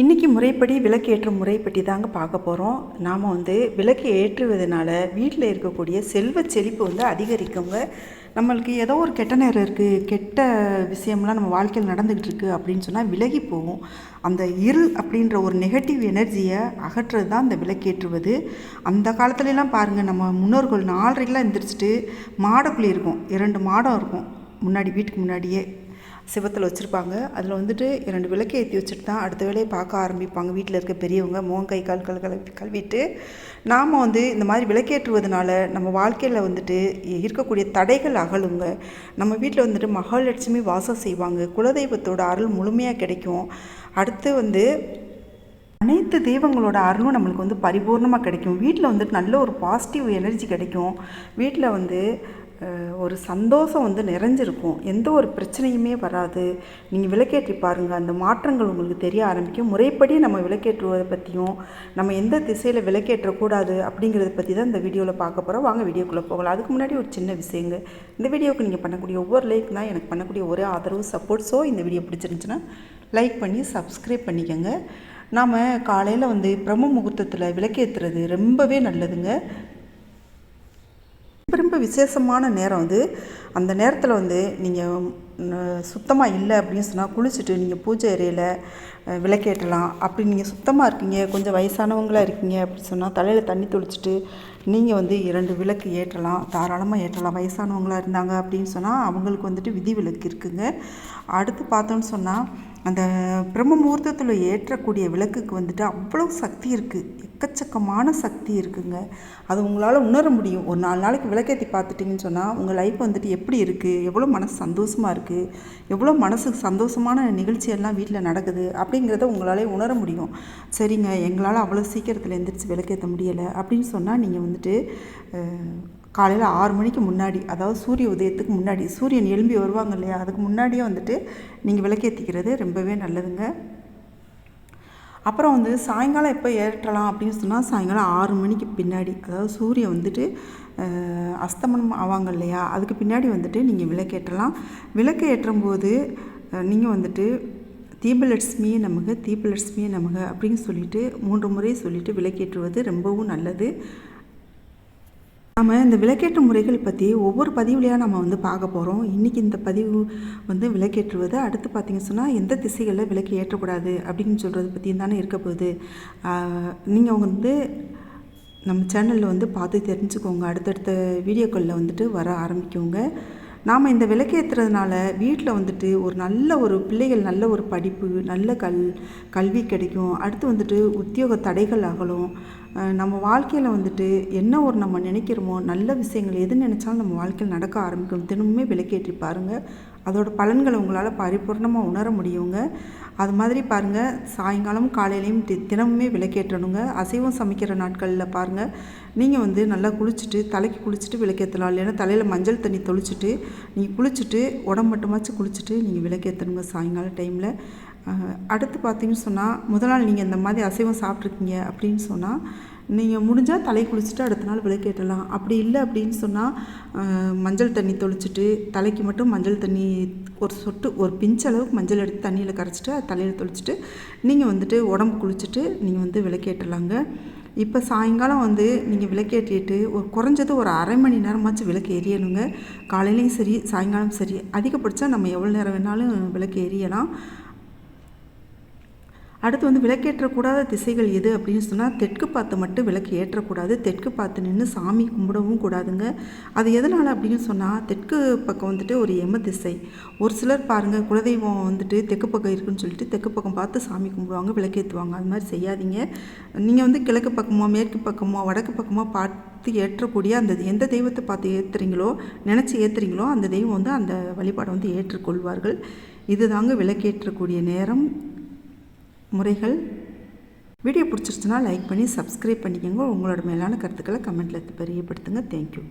இன்றைக்கி முறைப்படி விளக்கு ஏற்றும் முறை பற்றி தாங்க பார்க்க போகிறோம் நாம் வந்து விளக்கு ஏற்றுவதனால வீட்டில் இருக்கக்கூடிய செல்வ செழிப்பு வந்து அதிகரிக்குங்க. நம்மளுக்கு ஏதோ ஒரு கெட்ட நேரம் இருக்குது கெட்ட விஷயம்லாம் நம்ம வாழ்க்கையில் நடந்துக்கிட்டு இருக்குது அப்படின்னு சொன்னால் விலகி போகும் அந்த இரு அப்படின்ற ஒரு நெகட்டிவ் எனர்ஜியை அகற்றுறது தான் அந்த விளக்கேற்றுவது. அந்த காலத்துலலாம் பாருங்கள் நம்ம முன்னோர்கள் நாலரைக்கெலாம் எந்திரிச்சிட்டு மாடக்குழி இருக்கும். இரண்டு மாடம் இருக்கும். முன்னாடி வீட்டுக்கு முன்னாடியே சிவத்தில் வச்சுருப்பாங்க. அதில் வந்துட்டு இரண்டு விளக்கு ஏற்றி வச்சுட்டு தான் அடுத்த வேலையை பார்க்க ஆரம்பிப்பாங்க. வீட்டில் இருக்க பெரியவங்க முகம் கை கால் கல் கழுவி கழுவிட்டு நாம் வந்து இந்த மாதிரி விளக்கேற்றுவதனால நம்ம வாழ்க்கையில் வந்துட்டு இருக்கக்கூடிய தடைகள் அகலுங்க. நம்ம வீட்டில் வந்துட்டு மகாலட்சுமி வாசம் செய்வாங்க. குலதெய்வத்தோட அருள் முழுமையாக கிடைக்கும். அடுத்து வந்து அனைத்து தெய்வங்களோட அருளும் நம்மளுக்கு வந்து பரிபூர்ணமாக கிடைக்கும். வீட்டில் வந்துட்டு நல்ல ஒரு பாசிட்டிவ் எனர்ஜி கிடைக்கும். வீட்டில் வந்து ஒரு சந்தோஷம் வந்து நிறைஞ்சிருக்கும். எந்த ஒரு பிரச்சனையுமே வராது. நீங்கள் விளக்கேற்றி பாருங்கள் அந்த மாற்றங்கள் உங்களுக்கு தெரிய ஆரம்பிக்கும். முறைப்படி நம்ம விளக்கேற்றுவதை பற்றியும் நம்ம எந்த திசையில் விளக்கேற்றக்கூடாது அப்படிங்கிறத பற்றி தான் இந்த வீடியோவில் பார்க்க போகிறோம் வாங்க வீடியோக்குள்ளே போகலாம். அதுக்கு முன்னாடி ஒரு சின்ன விஷயங்க. இந்த வீடியோவுக்கு நீங்கள் பண்ணக்கூடிய ஒவ்வொரு லைக் தான் எனக்கு பண்ணக்கூடிய ஒரே ஆதரவு சப்போர்ட்ஸோ இந்த வீடியோ பிடிச்சிருந்துச்சுன்னா லைக் பண்ணி சப்ஸ்கிரைப் பண்ணிக்கோங்க. நாம் காலையில் வந்து பிரம்ம முகூர்த்தத்தில் விளக்கேற்றுறது ரொம்பவே நல்லதுங்க. ரொம்ப ரொம்ப விசேஷமான நேரம் வந்து அந்த நேரத்தில் வந்து நீங்கள் சுத்தமாக இல்லை அப்படின்னு சொன்னால் குளிச்சுட்டு நீங்கள் பூஜை அறையில் விளக்கேற்றலாம். அப்படி நீங்கள் சுத்தமாக இருக்கீங்க கொஞ்சம் வயசானவங்களாக இருக்கீங்க அப்படின்னு சொன்னால் தலையில் தண்ணி தொளிச்சிட்டு நீங்கள் வந்து இரண்டு விளக்கு ஏற்றலாம் தாராளமாக ஏற்றலாம். வயசானவங்களாக இருந்தாங்க அப்படின்னு சொன்னால் அவங்களுக்கு வந்துட்டு விதி விளக்கு இருக்குங்க. அடுத்து பார்த்தோன்னு சொன்னால் அந்த பிரம்ம முகூர்த்தத்தில் ஏற்றக்கூடிய விளக்குக்கு வந்துட்டு அவ்வளோ சக்தி இருக்குது எக்கச்சக்கமான சக்தி இருக்குங்க. அது உங்களால் உணர முடியும். ஒரு நாலு நாளைக்கு விளக்கேற்றி பார்த்துட்டிங்கன்னு சொன்னால் உங்கள் லைஃப் வந்துட்டு எப்படி இருக்குது எவ்வளோ மனசு சந்தோஷமாக இருக்குது எவ்வளோ மனசுக்கு சந்தோஷமான நிகழ்ச்சியெல்லாம் வீட்டில் நடக்குது? அப்படிங்கிறத உங்களாலே உணர முடியும். சரிங்க எங்களால் அவ்வளோ சீக்கிரத்தில் எந்திரிச்சு விளக்கேற்ற முடியலை அப்படின்னு சொன்னால் நீங்கள் வந்துட்டு காலையில் ஆறு மணிக்கு முன்னாடி அதாவது சூரிய உதயத்துக்கு முன்னாடி சூரியன் எழும்பி வருவாங்க இல்லையா? அதுக்கு முன்னாடியே வந்துட்டு நீங்கள் விளக்கேற்றிக்கிறது ரொம்பவே நல்லதுங்க. அப்புறம் வந்து சாயங்காலம் எப்போ ஏற்றலாம் அப்படின்னு சொன்னால் சாயங்காலம் ஆறு மணிக்கு பின்னாடி அதாவது சூரியன் வந்துட்டு அஸ்தமனம் ஆவாங்க இல்லையா? அதுக்கு பின்னாடி வந்துட்டு நீங்கள் விளக்கேற்றலாம். விளக்கு ஏற்றும் போது நீங்கள் வந்துட்டு தீபலட்சுமியே நமக தீபலட்சுமியே நமக அப்படின்னு சொல்லிட்டு மூன்று முறை சொல்லிவிட்டு விளக்கேற்றுவது ரொம்பவும் நல்லது. நம்ம இந்த விளக்கேற்று முறைகள் பற்றி ஒவ்வொரு பதிவுலையாக நம்ம வந்து பார்க்க போகிறோம் இன்றைக்கி இந்த பதிவு வந்து விளக்கேற்றுவது. அடுத்து பார்த்திங்க சொன்னால் எந்த திசைகளில் விளக்கு ஏற்றக்கூடாது அப்படின்னு சொல்கிறத பற்றியும் தானே இருக்க போகுது. நீங்கள் வந்து நம்ம சேனலில் வந்து பார்த்து தெரிஞ்சுக்கோங்க. அடுத்தடுத்த வீடியோக்களில் வந்துட்டு வர ஆரம்பிக்கோங்க. நாம் இந்த விளக்கேற்றுறதுனால வீட்டில் வந்துட்டு ஒரு நல்ல ஒரு பிள்ளைகள் நல்ல ஒரு படிப்பு நல்ல கல் கல்வி கிடைக்கும். அடுத்து வந்துட்டு உத்தியோக தடைகள் அகலும். நம்ம வாழ்க்கையில் வந்துட்டு என்ன ஒரு நம்ம நினைக்கிறோமோ நல்ல விஷயங்கள் எது நினச்சாலும் நம்ம வாழ்க்கையில் நடக்க ஆரம்பிக்கும். தினமுமே விளக்கேற்றி பாருங்கள் அதோட பலன்களை உங்களால் பரிபூர்ணமாக உணர முடியுங்க. அது மாதிரி பாருங்கள் சாயங்காலம் காலையிலையும் தி தினமுமே விளக்கேற்றணுங்க. அசைவம் சமைக்கிற நாட்களில் பாருங்கள் நீங்கள் வந்து நல்லா குளிச்சுட்டு தலைக்கு குளிச்சுட்டு விளக்கேற்றலாம். இல்லைன்னா தலையில் மஞ்சள் தண்ணி தொளிச்சுட்டு நீங்கள் குளிச்சுட்டு உடம்பு மட்டுமாச்சும் குளிச்சுட்டு நீங்கள் விளக்கேற்றணுங்க சாயங்கால டைமில் அடுத்து பார்த்தீங்கன்னு சொன்னால் முதல் நாள் நீங்கள் இந்த மாதிரி அசைவம் சாப்பிட்ருக்கீங்க அப்படின்னு சொன்னால் நீங்கள் முடிஞ்சால் தலை குளிச்சுட்டு அடுத்த நாள் விளக்கேற்றலாம் அப்படி இல்லை அப்படின்னு சொன்னால் மஞ்சள் தண்ணி தொளிச்சுட்டு தலைக்கு மட்டும் மஞ்சள் தண்ணி ஒரு சொட்டு ஒரு பிஞ்ச் அளவுக்கு மஞ்சள் எடுத்து தண்ணியில் கரைச்சிட்டு அது தலையில் தொளிச்சுட்டு நீங்கள் வந்துட்டு உடம்பு குளிச்சுட்டு நீங்கள் வந்து விளக்கேற்றலாங்க இப்போ சாயங்காலம் வந்து நீங்கள் விளக்கேற்றிட்டு ஒரு குறைஞ்சது ஒரு அரை மணி நேரமாச்சும் விளக்கு எரியணுங்க. காலையிலையும் சரி சாயங்காலம் சரி. அதிகபட்சம் நம்ம எவ்வளோ நேரம் வேணாலும் விளக்கு எரியலாம். அடுத்து வந்து விளக்கேற்றக்கூடாத திசைகள் எது அப்படின்னு சொன்னால் தெற்கு பார்த்து மட்டும் விளக்கு ஏற்றக்கூடாது. தெற்கு பார்த்து நின்று சாமி கும்பிடவும் கூடாதுங்க. அது எதனால் அப்படின்னு சொன்னால் தெற்கு பக்கம் வந்துட்டு ஒரு எம திசை. ஒரு சிலர் பாருங்கள் குலதெய்வம் வந்துட்டு தெற்கு பக்கம் இருக்குன்னு சொல்லிட்டு தெற்கு பக்கம் பார்த்து சாமி கும்பிடுவாங்க விளக்கேற்றுவாங்க அது மாதிரி செய்யாதீங்க. நீங்கள் வந்து கிழக்கு பக்கமோ மேற்கு பக்கமோ வடக்கு பக்கமோ பார்த்து ஏற்றக்கூடிய அந்த எந்த தெய்வத்தை பார்த்து ஏற்றுறீங்களோ நினச்சி ஏற்றுறீங்களோ அந்த தெய்வம் வந்து அந்த வழிபாடை வந்து ஏற்றுக்கொள்வார்கள். இதுதாங்க விளக்கேற்றக்கூடிய நேரம். முறைகள். வீடியோ பிடிச்சிருச்சுன்னா லைக் பண்ணி சப்ஸ்கிரைப் பண்ணிக்கோங்க. உங்களோட மேலான கருத்துக்களை கமெண்ட்டில் தெரியப்படுத்துங்க. தேங்க்யூ